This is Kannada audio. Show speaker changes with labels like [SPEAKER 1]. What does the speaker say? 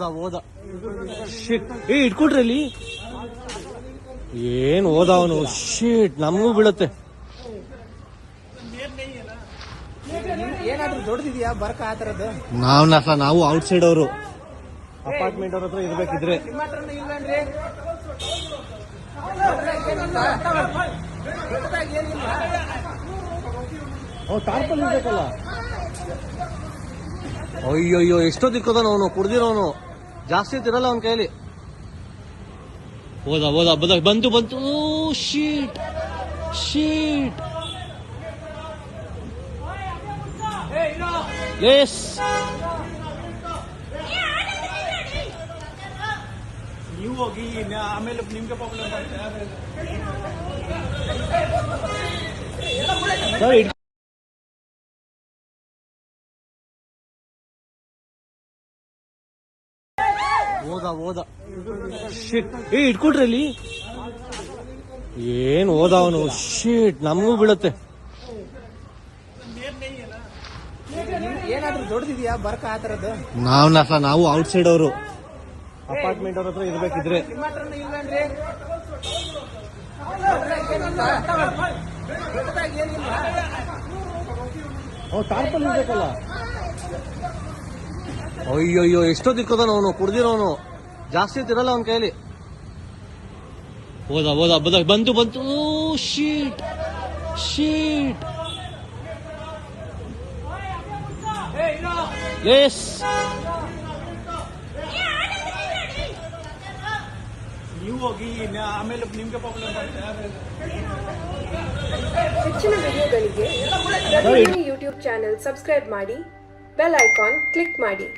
[SPEAKER 1] ಹೋದ ಹೋದ ಶಿಟ್ ಏ ಇಟ್ಕೊಟ್ರಿ ಅಲ್ಲಿ ಏನ್ ಹೋದ ಅವನು? ಶಿಟ್ ನಮಗೂ ಬೀಳುತ್ತೆ.
[SPEAKER 2] ಏನಾದ್ರೂ ದೊಡ್ಡದಿದ್ಯಾ? ಬರ್ಕ ಆ ಥರದ್ದು?
[SPEAKER 1] ನಾವ್ ನಸ ನಾವು ಔಟ್ ಸೈಡ್ ಅವರು ಅಪಾರ್ಟ್ಮೆಂಟ್ ಅವ್ರ ಹತ್ರ ಇರ್ಬೇಕಿದ್ರೆ.
[SPEAKER 2] ಓ ಹತ್ರನೂ ಇಲ್ವೇನ್ರಿ
[SPEAKER 1] ಅವ್ ಟಾರ್ಪಲ್ ಇರ್ಬೇಕಲ್ಲ. ಅಯ್ಯಯ್ಯೋ ಎಷ್ಟೋ ದಿಕ್ಕೋದಾನ ಅವನು ಕುಡ್ದಿರೋನು ಜಾಸ್ತಿ ತಿರಲ್ಲ ಅವನ ಕೈಲಿ ಹೋದ ಹೋದ ಬದ ಬಂತು ಬಂತು. ಶೀಟ್ ಶೀಟ್ ಲೇಸ್
[SPEAKER 2] ನೀವು ಹೋಗಿ ಆಮೇಲೆ ನಿಮ್ಗೆ ಪ್ರಾಬ್ಲಮ್
[SPEAKER 1] ಹೋದ. ಓದ ಶಿಟ್ ಏ ಇಟ್ಕೊಟ್ರಿ ಅಲ್ಲಿ? ಏನ್ ಓದ ಅವನು? ಶಿಟ್ ನಮಗೂ ಬೀಳುತ್ತೆ.
[SPEAKER 2] ನಾವ್ನಸ
[SPEAKER 1] ನಾವ್ ನಸ ನಾವು ಔಟ್ ಸೈಡ್ ಅವರು ಅಪಾರ್ಟ್ಮೆಂಟ್ ಅವ್ರ ಹತ್ರ ಇರ್ಬೇಕಿದ್ರೆ. ಟಾರ್ಪಲ್ ಇರ್ಬೇಕಲ್ಲ. ಅಯ್ಯಯ್ಯೋ ಎಷ್ಟೋ ದಿಕ್ಕದನ ಅವನು ಕುಡ್ದಿರೋನು. ಜಾಸ್ತಿ ತಿರಲ್ಲ ಅವನ ಕೈಯಲ್ಲಿ. ಹೋದ ಹೋದ ಬದ ಬಂತು ಬಂತು ಶೀಟ್ ಶೀಟ್ ಎಸ್
[SPEAKER 2] ನೀವು ಹೋಗಿ ಆಮೇಲೆ ನಿಮ್ಗೆ
[SPEAKER 3] ಹೆಚ್ಚಿನ ವಿಡಿಯೋಗಳಿಗೆ ಯೂಟ್ಯೂಬ್ ಚಾನೆಲ್ ಸಬ್ಸ್ಕ್ರೈಬ್ ಮಾಡಿ ಬೆಲ್ ಐಕಾನ್ ಕ್ಲಿಕ್ ಮಾಡಿ.